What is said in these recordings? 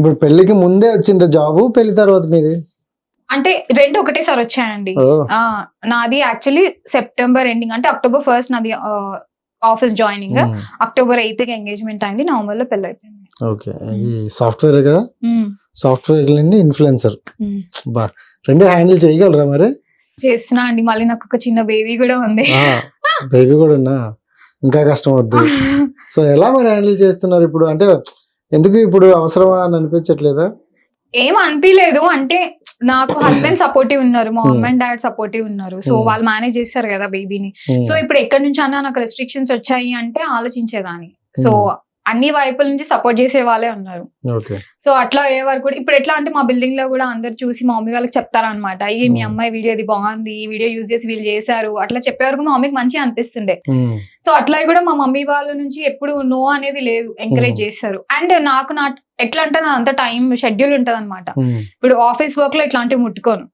ఇప్పుడు పెళ్ళికి ముందే వచ్చింది జాబ్ పెళ్ళి తర్వాత మీది? అంటే రెండు ఒకటేసారి వచ్చాయండి నాది యాక్చువల్లీ సెప్టెంబర్ ఎండింగ్ అంటే అక్టోబర్ ఫస్ట్ నాది ఆఫీస్ జాయినింగ్ అక్టోబర్ ఎయిత్కి ఎంగేజ్మెంట్ అయింది నవంబర్లో పెళ్ళి అయిపోయింది. ఓకే. ఇది సాఫ్ట్వేర్ కదా? Software influencer. బా. రెండు హ్యాండిల్ చేయగలరా మరి? చేస్తున్నా అండి. మళ్ళీ నాకు ఒక చిన్న బేబీ కూడా ఉంది. బేబీ కూడా ఉన్నా. ఇంకా కష్టం అవుద్ది. సో ఎలా మరి హ్యాండిల్ చేస్తున్నారు ఇప్పుడు? అంటే ఎందుకు ఇప్పుడు అవసరమా అని అనిపించట్లేదా? ఏం అనిపించలేదు అంటే నాకు హస్బెండ్ సపోర్టివ్ ఉన్నారు. మా Hmm. Mom and dad supportive ఉన్నారు. So Hmm. వాళ్ళు మేనేజ్ చేస్తారు కదా బేబీని ఉమ్, సో ఇప్పుడు ఎక్కడి నుంచి అన్నా నాకు రెస్ట్రిక్షన్స్ వచ్చాయి అంటే ఆలోచించేదాన్ని. So Hmm. అన్ని వైపుల నుంచి సపోర్ట్ చేసే వాళ్ళే ఉన్నారు. సో అట్లా అయ్యే వరకు కూడా ఇప్పుడు ఎట్లా అంటే మా బిల్డింగ్లో కూడా అందరు చూసి మా మమ్మీ వాళ్ళకి చెప్తారనమాట అయ్యి మీ. అమ్మాయి వీడియో ఇది బాగుంది ఈ వీడియో యూజ్ చేసి వీళ్ళు చేశారు. అట్లా చెప్పే వరకు మా మమ్మీకి మంచిగా అనిపిస్తుండే. సో అట్లా కూడా మా మమ్మీ వాళ్ళ నుంచి ఎప్పుడు నో అనేది లేదు ఎంకరేజ్. చేస్తారు. అండ్ నాకు నా ఎట్లా అంటే నా అంత టైం షెడ్యూల్ ఉంటది అనమాట ఇప్పుడు ఆఫీస్ వర్క్లో ఇట్లాంటివి ముట్టుకోను.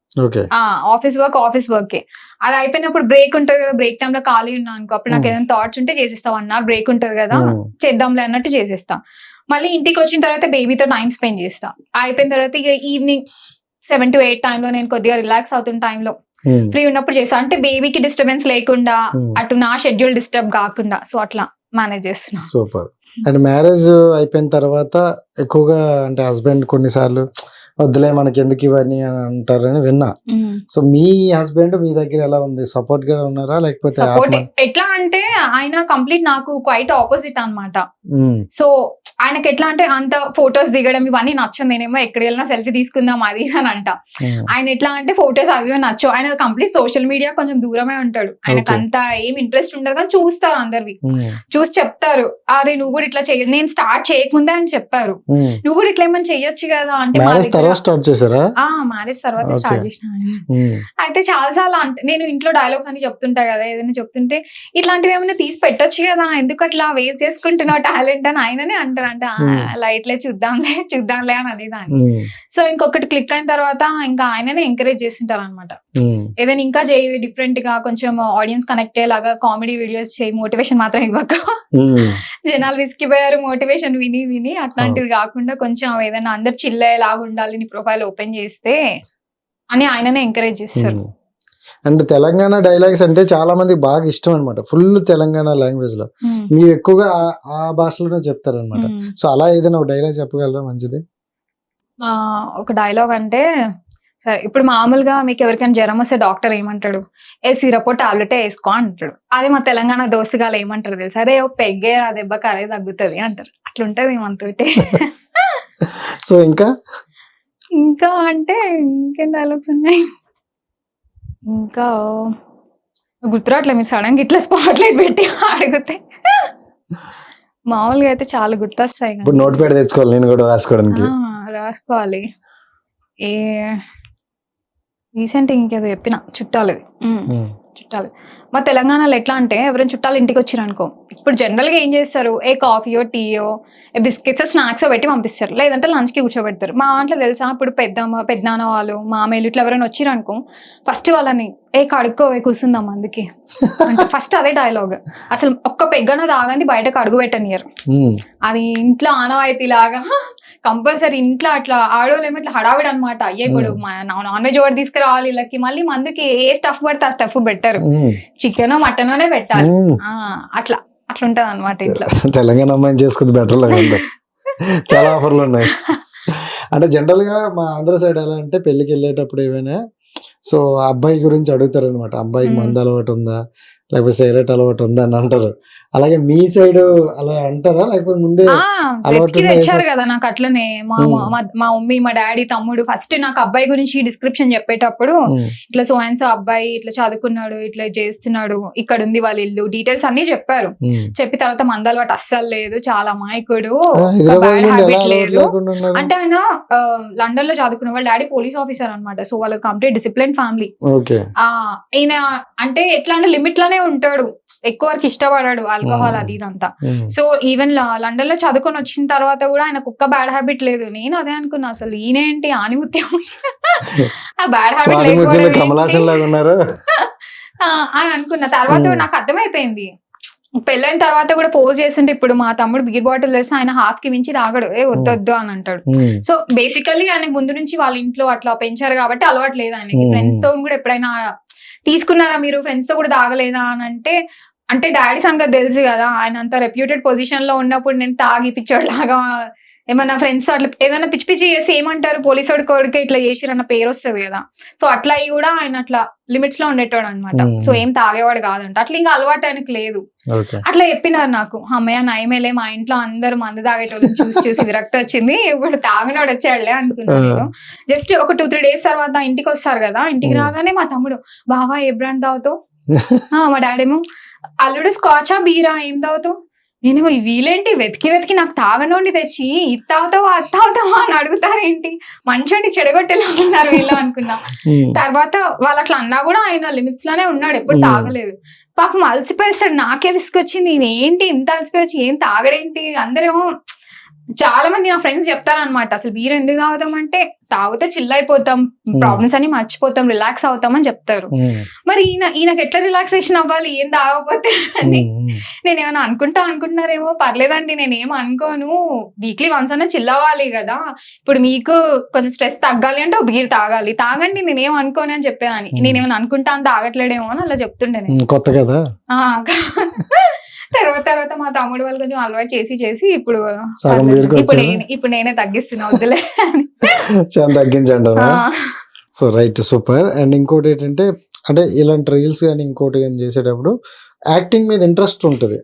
ఆఫీస్ వర్క్ ఆఫీస్ వర్కే అది అయిపోయినప్పుడు బ్రేక్ ఉంటది కదా బ్రేక్ టైమ్లో ఖాళీ ఉన్నా అనుకో అప్పుడు నాకు. ఏదైనా థాట్స్ ఉంటే చేసేస్తా. వన్ అవర్ బ్రేక్ ఉంటది కదా చేద్దాంలే అన్నట్టు చేసేస్తా. మళ్ళీ ఇంటికి వచ్చిన తర్వాత బేబీతో టైం స్పెండ్ చేస్తా. అయిపోయిన తర్వాత ఇక ఈవినింగ్ సెవెన్ టు ఎయిట్ టైంలో నేను కొద్దిగా రిలాక్స్ అవుతున్న టైంలో ఫ్రీ ఉన్నప్పుడు చేస్తా. అంటే బేబీకి డిస్టర్బెన్స్ లేకుండా. అటు నా షెడ్యూల్ డిస్టర్బ్ కాకుండా. సో అట్లా. మేనేజ్ చేస్తున్నాం. సూపర్. అండ్ మ్యారేజ్ అయిపోయిన తర్వాత ఎక్కువగా అంటే హస్బెండ్ కొన్నిసార్లు వద్దులే మనకి ఎందుకు ఇవన్నీ అని అంటారని విన్నా. సో మీ హస్బెండ్ మీ దగ్గర ఎలా ఉంది? సపోర్ట్గా ఉన్నారా? లేకపోతే ఎట్లా అంటే ఆయన కంప్లీట్ నాకు క్వైట్ ఆపోజిట్ అన్నమాట. ఉమ్, సో ఆయనకి ఎట్లా అంటే అంత ఫొటోస్ దిగడం ఇవన్నీ నచ్చదు నేనేమో ఎక్కడ వెళ్ళినా సెల్ఫీ తీసుకుందాం అది అని అంట. ఆయన ఎట్లా అంటే ఫొటోస్ అవి ఇవి నచ్చవు. ఆయన కంప్లీట్ సోషల్ మీడియా కొంచెం దూరమే ఉంటాడు. ఆయనకు. అంత ఏం ఇంట్రెస్ట్ ఉండదు కానీ చూస్తారు అందరివి. చూసి చెప్తారు అరే నువ్వు కూడా ఇట్లా చెయ్య నేను స్టార్ట్ చేయకముందే అని చెప్పారు. నువ్వు కూడా ఇట్లా ఏమైనా చెయ్యొచ్చు కదా? అంటే తర్వాత స్టార్ట్ చేశారా? ఆ మ్యారేజ్ తర్వాత. స్టార్ట్ చేసిన అయితే చాలా చాలా అంటే నేను ఇంట్లో డైలాగ్స్ అన్ని చెప్తుంటా కదా ఏదైనా చెప్తుంటే ఇట్లాంటివి ఏమైనా తీసి పెట్టొచ్చు కదా ఎందుకు అట్లా వేస్ట్ చేసుకుంటున్నావు టాలెంట్ అని ఆయననే అంటారు. అంటే. లైట్లే చూద్దాంలే చూద్దాంలే అని అనేదాన్ని. సో ఇంకొకటి క్లిక్ అయిన తర్వాత ఇంకా ఆయననే ఎంకరేజ్ చేస్తుంటారు అనమాట ఏదైనా ఇంకా చేయి డిఫరెంట్గా కొంచెం ఆడియన్స్ కనెక్ట్ అయ్యేలాగా కామెడీ వీడియోస్ చేయి మోటివేషన్ మాత్రం ఇవ్వక. జనాలు విసిగిపోయారు మోటివేషన్ విని విని అట్లాంటివి కాకుండా కొంచెం ఏదైనా అందరు చిల్ అయ్యేలాగా నీ ప్రొఫైల్ ఓపెన్ చేస్తే అని ఆయననే ఎంకరేజ్ చేస్తారు. ఉమ్. అండ్ తెలంగాణ డైలాగ్స్ అంటే చాలా మందికి బాగా ఇష్టం అనమాట ఫుల్ తెలంగాణ లాంగ్వేజ్లో. Hmm. మీరు ఎక్కువగా ఆ- భాషలోనే చెప్తారనమాట Hmm. సో అలా ఏదైనా ఒక డైలాగ్ చెప్పగలరా మంచిది? ఒక డైలాగ్ అంటే సరే ఇప్పుడు మామూలుగా మీకు ఎవరికైనా జ్వరం వస్తే డాక్టర్ ఏమంటాడు? ఏ సిరప్ టాబ్లెట్ వేసుకో అంటాడు. అదే మా తెలంగాణ దోస్తుగాలు ఏమంటారు తెలుసా? అరే ఓ పెగ్గే ఆ దెబ్బకి అదే తగ్గుతుంది అంటారు. అట్లుంటది మనతోటి. సో ఇంకా? ఇంకా అంటే ఇంకేం డైలాగ్స్ ఉన్నాయి? ఇంకా గుర్తురాట్లే మీరు సడన్గా ఇట్లా స్పాట్ లైట్ పెట్టి అడిగితే. మామూలుగా అయితే చాలా గుర్తొస్తాయి. ఇప్పుడు నోట్ ప్యాడ్ తెచ్చుకోవాలి నేను కూడా రాసుకోవడానికి. రాసుకోవాలి. ఏ రీసెంట్ ఇంకేదో చెప్పిన చుట్టాలది. చుట్టాలు. మా తెలంగాణలో ఎట్లా అంటే ఎవరైనా చుట్టాలు ఇంటికి వచ్చారు అనుకో ఇప్పుడు జనరల్గా ఏం చేస్తారు? ఏ కాఫీయో టీయో ఏ బిస్కెట్స్ స్నాక్స్ పెట్టి పంపిస్తారు. లేదంటే లంచ్కి కూర్చోబెడతారు. మా దాంట్లో తెలుసా? ఇప్పుడు పెద్దమ్మ పెద్దనాన్న వాళ్ళు మామయ్యలు ఇట్లా ఎవరైనా వచ్చారు అనుకో ఫస్ట్ వాళ్ళని ఏ కడుక్కోవే కూర్చుందాం అందుకే. అంటే ఫస్ట్ అదే డైలాగ్ అసలు ఒక్క పెగ్గన తాగంది బయటకు అడుగు పెట్టనియరు అది ఇంట్లో ఆనవాయితీ లాగా కంపల్సరీ ఇంట్లో అట్లా ఆడవాళ్ళు ఏమో ఇట్లా హడావిడి అనమాట అయ్యే ఇప్పుడు నాన్ వెజ్ ఒకటి తీసుకురావాలి వీళ్ళకి మళ్ళీ మందుకి ఏ స్టఫ్ పడితే ఆ స్టఫ్ పెట్టారు. చికెన్ మటన్ పెట్టాలి. అట్లా అట్లా ఉంటది అనమాట ఇంట్లో. తెలంగాణ అమ్మాయిని చేసుకుంది బెటర్ లాగా చాలా ఆఫర్లు ఉన్నాయి. అంటే జనరల్గా మా ఆంధ్ర సైడ్ ఎలా అంటే పెళ్ళికి వెళ్ళేటప్పుడు ఏమైనా సో అబ్బాయి గురించి అడుగుతారు అనమాట అబ్బాయికి. మందు అలవాటు ఉందా? లేకపోతే సిగరెట్ అలవాటు ఉందా అని అంటారు. అలాగే మీ సైడ్ అలా అంటారా? లేకపోతే ముందే వెతికి తెచ్చారు కదా నాకు అట్లనే. మా. మా మమ్మీ మా డాడీ తమ్ముడు ఫస్ట్ నాకు అబ్బాయి గురించి డిస్క్రిప్షన్ చెప్పేటప్పుడు ఇట్లా సో అండ్ సో అబ్బాయి ఇట్లా చదువుకున్నాడు ఇట్లా చేస్తున్నాడు ఇక్కడ ఉంది వాళ్ళ ఇల్లు డీటెయిల్స్ అన్ని చెప్పారు. చెప్పిన తర్వాత మందలు వాటి అస్సలు లేదు చాలా బ్యాడ్ ఎలా హ్యాబిట్ లేదు. అంటే ఆయన లండన్లో చదువుకున్న వాళ్ళ డాడీ పోలీస్ ఆఫీసర్ అన్నమాట. సో వాళ్ళ కంప్లీట్ డిసిప్లిన్ ఫ్యామిలీ. ఈయన అంటే ఎట్లా అంటే లిమిట్లోనే ఉంటాడు. ఎక్కువ వరకు ఇష్టపడాడు ఆల్కహాల్. అది ఇదంతా సో ఈవెన్ లండన్లో చదువుకొని వచ్చిన తర్వాత కూడా ఆయన కుక్క బ్యాడ్ హ్యాబిట్ లేదు. నేను అదే అనుకున్నా అసలు ఈయనేంటి ఆనిముత్యం? ఆ బ్యాడ్ హ్యాబిట్ కమలాసన్ లాగా ఉన్నారు. అని అనుకున్న. తర్వాత. నాకు అర్థమైపోయింది. పెళ్ళైన తర్వాత కూడా పోజ్ చేస్తుంటే ఇప్పుడు మా తమ్ముడు బీర్ బాటిల్ తెస్తే ఆయన హాఫ్కి మించి తాగడు. ఏ వద్దొద్దు అని అంటాడు. సో బేసికల్లీ ఆయనకు ముందు నుంచి వాళ్ళ ఇంట్లో అట్లా పెంచారు కాబట్టి అలవాటు లేదు ఆయనకి. ఫ్రెండ్స్తో కూడా ఎప్పుడైనా తీసుకున్నారా మీరు? ఫ్రెండ్స్తో కూడా తాగలేదా అని అంటే అంటే డాడీ సంగతి తెలుసు కదా ఆయన అంత రెప్యూటెడ్ పొజిషన్లో ఉన్నప్పుడు నేను తాగి పిచ్చోడు లాగా ఏమన్నా ఫ్రెండ్స్ అట్లా ఏదైనా పిచ్చి పిచ్చి చేసి ఏమంటారు పోలీసోడి కొడుకు ఇట్లా చేసిరన్న పేరు వస్తుంది కదా. సో అట్లా అయ్యి కూడా ఆయన అట్లా లిమిట్స్లో ఉండేటోడు అనమాట Hmm. సో ఏం తాగేవాడు కాదంట. అట్లా ఇంకా అలవాటు ఆయనకు లేదు. అట్లా చెప్పినారు నాకు. అమ్మయ్య నయమేలే మా ఇంట్లో అందరూ మందు తాగేటోళ్ళు చూసి చూసి విరక్తి వచ్చింది ఇప్పుడు తాగినోడు వచ్చాడులే అనుకున్నాను నేను జస్ట్ ఒక టూ త్రీ డేస్ తర్వాత ఇంటికి వస్తారు కదా ఇంటికి Hmm. రాగానే మా తమ్ముడు బావా ఏ బ్రాండ్ తాగుతావు? ఆ, మా డాడీ ఏమో అల్లుడు స్కాచా బీరా ఏం తాగుతావు? నేనేమో "ఈ వీలేంటి? వెతికి వెతికి నాకు తాగనోండి తెచ్చి ఇది తాగుతావా అది తాగుతావా అని అడుగుతారేంటి? మంచోండి చెడగొట్టేలా ఉన్నారు వీళ్ళు అనుకున్నా. తర్వాత వాళ్ళు అట్లా అన్నా కూడా ఆయన లిమిట్స్లోనే ఉన్నాడు ఎప్పుడు. తాగలేదు. పాపం అలసిపోయేస్తాడు నాకే విసుకొచ్చింది ఏంటి ఇంత అలసిపోయి ఏం తాగడేంటి? అందరేమో చాలా మంది నా ఫ్రెండ్స్ చెప్తారనమాట అసలు బీర్ ఎందుకు తాగుతాం అంటే తాగితే చిల్ అయిపోతాం ప్రాబ్లమ్స్ అని మర్చిపోతాం రిలాక్స్ అవుతాం అని చెప్తారు. ఉమ్, మరి ఈయన ఈయనకి ఎట్లా రిలాక్సేషన్ అవ్వాలి? ఏం తాగకపోతే అని. ఉమ్. నేను ఏమైనా అనుకుంటా అనుకుంటున్నారేమో పర్లేదండి నేను ఏం అనుకోను. వీక్లీ వన్స్ అన్న చిల్ అవ్వాలి కదా. ఇప్పుడు మీకు కొంచెం స్ట్రెస్ తగ్గాలి అంటే ఒక బీర్ తాగాలి. తాగండి నేనేం అనుకోను అని చెప్పేదాన్ని. Hmm. నేను ఏమైనా అనుకుంటా అని తాగట్లేడేమో అని అలా చెప్తుండే కొత్త కదా. ఆ, తర్వాత తర్వాత మా తమ్ముడు వాళ్ళు కొంచెం అలవాటు చేసి చేసి ఇప్పుడు ఇప్పుడు ఇప్పుడు నేనే తగ్గిస్తున్నా వద్దులే. చాలా తగ్గించండి సో రైట్ సూపర్. అండ్ ఇంకోటి ఏంటంటే అంటే ఇలాంటి రీల్స్ కానీ ఇంకోటి కానీ చేసేటప్పుడు యాక్టింగ్ మీద ఇంట్రెస్ట్ ఉంటుంది.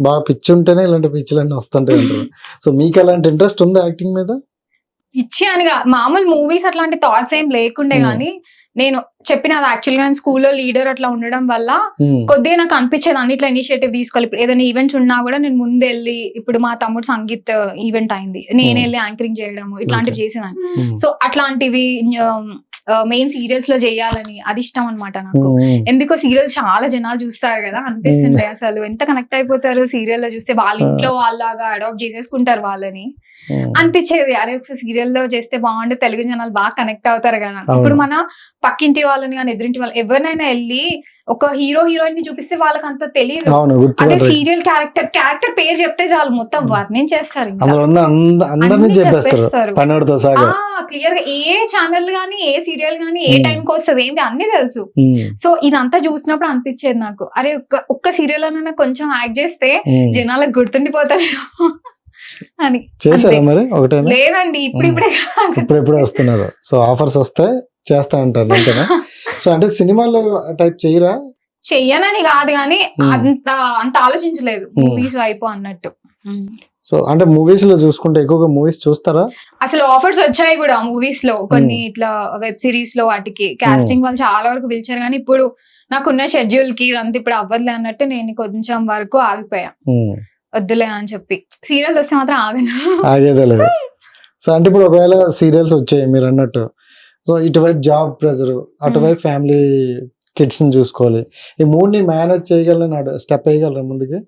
బాగా పిచ్చి ఉంటేనే ఇలాంటి పిచ్చిలన్నీ వస్తుంటాయి అంటారు. సో మీకు అలాంటి ఇంట్రెస్ట్ ఉందా యాక్టింగ్ మీద? ఇచ్చి అని మామూలు మూవీస్ అట్లాంటి థాట్స్ ఏం లేకుండే Hmm. నేను చెప్పిన యాక్చువల్గా స్కూల్లో లీడర్ అట్లా ఉండడం వల్ల ఉమ్, కొద్దిగా నాకు అనిపించేది అన్నిట్లో ఇనిషియేటివ్ తీసుకోవాలి. ఇప్పుడు ఏదైనా ఈవెంట్స్ ఉన్నా కూడా నేను ముందు వెళ్ళి ఇప్పుడు మా తమ్ముడు సంగీత్ ఈవెంట్ అయింది. నేను Hmm. వెళ్ళి యాంకరింగ్ చేయడం ఇట్లాంటివి చేసేదాన్ని. సో అట్లాంటివి మెయిన్ సీరియల్స్లో చేయాలని అది ఇష్టం అనమాట నాకు. ఎందుకో సీరియల్ చాలా జనాలు చూస్తారు కదా అనిపిస్తుండే అసలు. ఎంత కనెక్ట్ అయిపోతారు సీరియల్లో చూస్తే వాళ్ళ ఇంట్లో వాళ్ళలాగా అడాప్ట్ చేసేసుకుంటారు వాళ్ళని. అనిపించేది అరే ఒకసారి సీరియల్లో చేస్తే బాగుండు తెలుగు జనాలు బాగా కనెక్ట్ అవుతారు కదా. ఇప్పుడు మన పక్కింటి వాళ్ళని కానీ ఎదురింటి వాళ్ళు ఎవరినైనా వెళ్ళి ఒక హీరో హీరోయిన్ని చూపిస్తే వాళ్ళకి అంత తెలియదు అదే సీరియల్ క్యారెక్టర్ క్యారెక్టర్ పేరు చెప్తే చాలు మొత్తం. వర్ణించేస్తారు అందరినీ చెప్పేస్తారు క్లియర్గా ఏ ఛానల్ గానీ ఏ సీరియల్ గానీ ఏ Hmm. టైం కి వస్తుంది ఏంటి అన్ని తెలుసు. సో ఇదంతా చూసినప్పుడు అనిపించేది నాకు. అరే ఒక్క ఒక్క సీరియల్ అన్న కొంచెం యాక్ట్ చేస్తే ఉమ్. జనాలకు గుర్తుండిపోతాయి అని. చేశారా. మరి ఒకటైనా? లేదండి ఇప్పుడిప్పుడే ఇప్పుడెప్పుడు వస్తున్నారు. సో ఆఫర్స్ వస్తే చేస్తా అంటారు అంతేనా? సో అంటే సినిమాలో టైప్ చేయరా? చెయ్యనని కాదు కానీ Hmm. అంత అంత ఆలోచించలేదు. Hmm. మూవీస్ వైపు అన్నట్టు. సో అంటే మూవీస్లో చూసుకుంటే ఎక్కువగా మూవీస్ చూస్తారా? అసలు ఆఫర్స్ వచ్చాయి కూడా మూవీస్లో కొన్ని ఇట్లా వెబ్ సిరీస్లో వాటికి కాస్టింగ్ వాళ్ళు చాలా వరకు పిలిచారు కానీ ఇప్పుడు నాకున్న షెడ్యూల్కి ఇదంతా ఇప్పుడు అవ్వదులే అన్నట్టు నేను కొంచెం వరకు ఆగిపోయా. ఉమ్, వద్దులే అని చెప్పి. సీరియల్స్ వస్తే మాత్రం ఆగను. ఆగేదే లేదు సో అంటే ఇప్పుడు ఒకవేళ సీరియల్స్ వచ్చాయి మీరు అన్నట్టు. సో ఇటువైపు జాబ్ ప్రెజర్ అటువైపు ఫ్యామిలీ కిడ్స్ని చూసుకోవాలి. ఈ మూడుని మేనేజ్ చేయగలరు స్టెప్ వేయగలరా ముందుకి?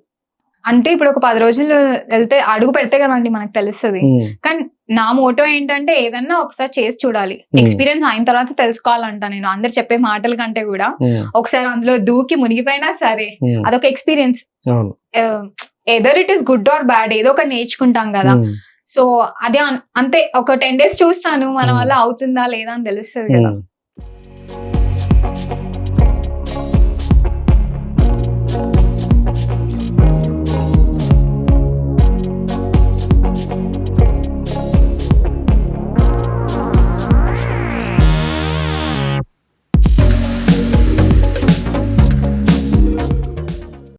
అంటే ఇప్పుడు ఒక పది రోజులు వెళ్తే అడుగు పెడితే కదండి మనకు తెలుస్తుంది. కానీ నా మోటో ఏంటంటే ఏదన్నా ఒకసారి చేసి చూడాలి. ఎక్స్పీరియన్స్ అయిన తర్వాత తెలుసుకోవాలంట నేను. అందరు చెప్పే మాటల కంటే కూడా ఒకసారి అందులో దూకి మునిగిపోయినా సరే అదొక experience. Either it is good or bad ఏదో ఒకటి నేర్చుకుంటాం కదా. సో అదే అంతే. ఒక టెన్ డేస్ చూస్తాను. మన. వల్ల అవుతుందా లేదా అని తెలుస్తుంది కదా.